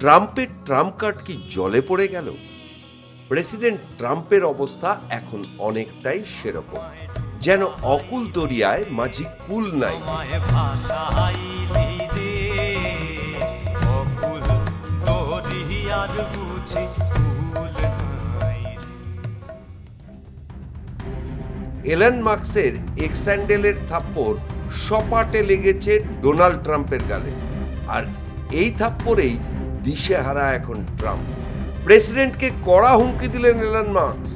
ট্রাম্পের Trump card কি জলে পড়ে গেল? প্রেসিডেন্ট ট্রাম্পের অবস্থা এখন অনেকটাই সেরকম। যেন অকুল দরিয়ায় মাঝি কুল নাই। এলান মার্কসের এক্স্যান্ডেলের থাপ্পড় সপাটে লেগেছে ডোনাল্ড ট্রাম্পের গালে। আর এই থাপ্পড়েই দিশেহারা এখন ট্রাম্প। প্রেসিডেন্টকে কড়া হুমকি দিলেন এলান মার্কস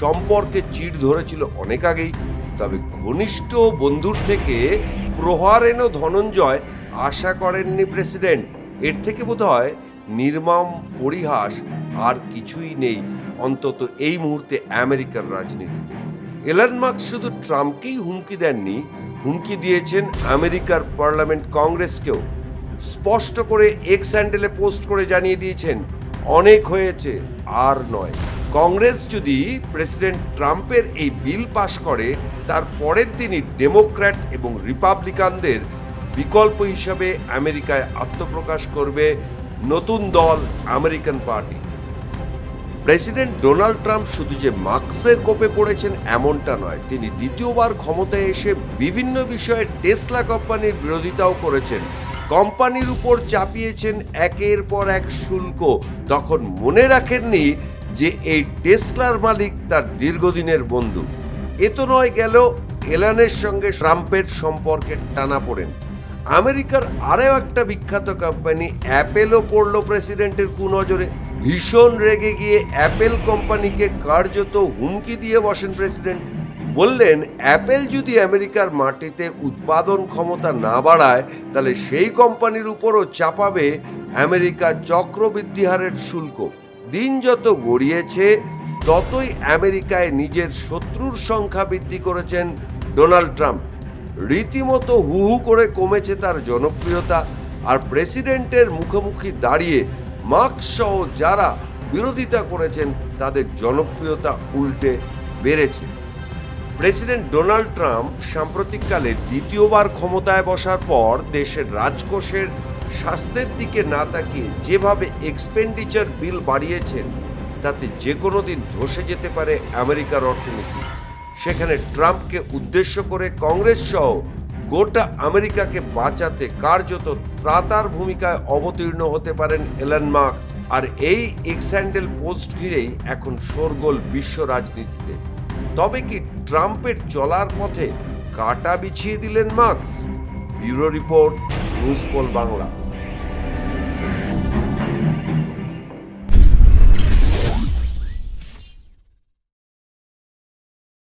সম্পর্কে চিড় ধরেছিল অনেক আগেই, তবে ঘনিষ্ঠ বন্ধুর থেকে প্রহার এনো ধনঞ্জয় আশা করেননি প্রেসিডেন্ট। এর থেকে বোধহয় নির্মম পরিহাস আর কিছুই নেই, অন্তত এই মুহূর্তে আমেরিকার রাজনীতিতে। এলান মার্কস শুধু ট্রাম্পকেই হুমকি দেননি, হুমকি দিয়েছেন আমেরিকার পার্লামেন্ট কংগ্রেসকেও। স্পষ্ট করে এক্স হ্যান্ডেলে পোস্ট করে জানিয়ে দিয়েছেন, অনেক হয়েছে, আর নয়। কংগ্রেস যদি প্রেসিডেন্ট ট্রাম্পের এই বিল পাশ করে, তার পরের দিনই ডেমোক্র্যাট এবং রিপাবলিকানদের বিকল্প হিসাবে আমেরিকায় আত্মপ্রকাশ করবে নতুন দল, American party. President Donald Trump শুধু যে মার্কসের কোপে পড়েছেন এমনটা নয়, তিনি দ্বিতীয়বার ক্ষমতায় এসে বিভিন্ন বিষয়ে টেসলা কোম্পানির বিরোধিতাও করেছেন। কোম্পানির উপর চাপিয়েছেন একের পর এক শুল্ক। তখন মনে রাখেননি যে এই টেসলার মালিক তার দীর্ঘদিনের বন্ধু। এ তো নয় গেল এলানের সঙ্গে ট্রাম্পের সম্পর্কে টানা পড়েন। আমেরিকার আরও একটা বিখ্যাত কোম্পানি অ্যাপেলও পড়ল প্রেসিডেন্টের কুনজরে। ভীষণ রেগে গিয়ে অ্যাপেল কোম্পানিকে কার্যত হুমকি দিয়ে বসেন প্রেসিডেন্ট। বললেন, অ্যাপেল যদি আমেরিকার মাটিতে উৎপাদন ক্ষমতা না বাড়ায়, তাহলে সেই কোম্পানির উপরও চাপাবে আমেরিকা চক্রবৃদ্ধি হারের শুল্ক। দিন যত গড়িয়েছে, ততই আমেরিকায় নিজের শত্রুর সংখ্যা বৃদ্ধি করেছেন ডোনাল্ড ট্রাম্প। রীতিমতো হু হু করে কমেছে তার জনপ্রিয়তা, আর প্রেসিডেন্টের মুখোমুখি দাঁড়িয়ে মার্কস যারা বিরোধিতা করেছেন, তাদের জনপ্রিয়তা উল্টে বেড়েছে। প্রেসিডেন্ট ডোনাল্ড ট্রাম্প সাম্প্রতিককালে দ্বিতীয়বার ক্ষমতায় বসার পর দেশের রাজকোষের স্বাস্থ্যের দিকে না তাকিয়ে যেভাবে এক্সপেন্ডিচার বিল বাড়িয়েছেন, তাতে যে কোনো দিন ধসে যেতে পারে আমেরিকার অর্থনীতি। সেখানে ট্রাম্পকে উদ্দেশ্য করে কংগ্রেস সহ গোটা আমেরিকাকে বাঁচাতে কার্যত ত্রাতার ভূমিকায় অবতীর্ণ হতে পারেন এলান মার্কস আর এই এক্স্যান্ডেল পোস্ট ঘিরেই এখন শোরগোল বিশ্ব রাজনীতিতে। তবে কি ট্রাম্পের চলার পথে কাটা বিছিয়ে দিলেন Musk? Bureau report news pole Bangla.